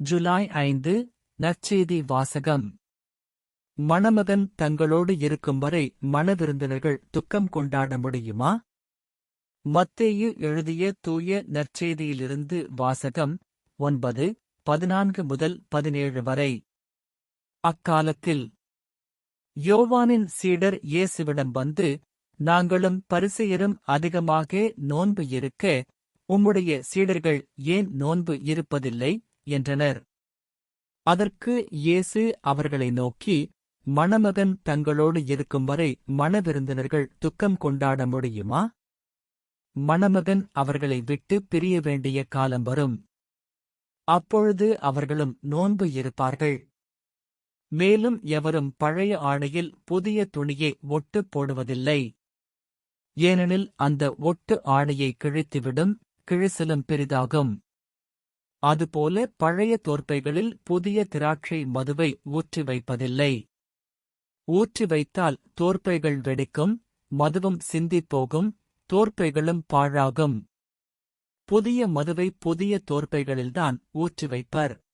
ஜூலை ஐந்து நற்செய்தி வாசகம். மணமகன் தங்களோடு இருக்கும் வரை மணவிருந்தினர்கள் துக்கம் கொண்டாட முடியுமா? மத்தேயு எழுதிய தூய நற்செய்தியிலிருந்து வாசகம் ஒன்பது பதினான்கு முதல் பதினேழு வரை. அக்காலத்தில் யோவானின் சீடர் இயேசுவிடம் வந்து நாங்களும் பரிசெயரும் அதிகமாக நோன்பு இருக்க உம்முடைய சீடர்கள் ஏன் நோன்பு இருப்பதில்லை? என்றனர். அதற்கு இயேசு அவர்களை நோக்கி மணமகன் தங்களோடு இருக்கும் வரை மணவிருந்தினர்கள் துக்கம் கொண்டாட முடியுமா? மணமகன் அவர்களை விட்டு பிரிய வேண்டிய காலம் வரும். அப்பொழுது அவர்களும் நோன்பு இருப்பார்கள். மேலும் எவரும் பழைய ஆடையில் புதிய துணியை ஒட்டு போடுவதில்லை. ஏனெனில் அந்த ஒட்டு ஆடையை கிழித்துவிடும் கிழிசலும் பெரிதாகும். அதுபோல பழைய தோற்பைகளில் புதிய திராட்சை மதுவை ஊற்றி வைப்பதில்லை. ஊற்றி வைத்தால் தோற்பைகள் வெடிக்கும் மதுவும் சிந்திப் போகும் தோற்பைகளும் பாழாகும். புதிய மதுவை புதிய தோற்பைகளில்தான் ஊற்றி வைப்பர்.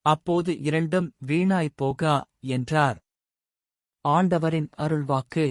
அப்போது இரண்டும் வீணாய்ப் போகா என்றார். ஆண்டவரின் அருள்வாக்கு.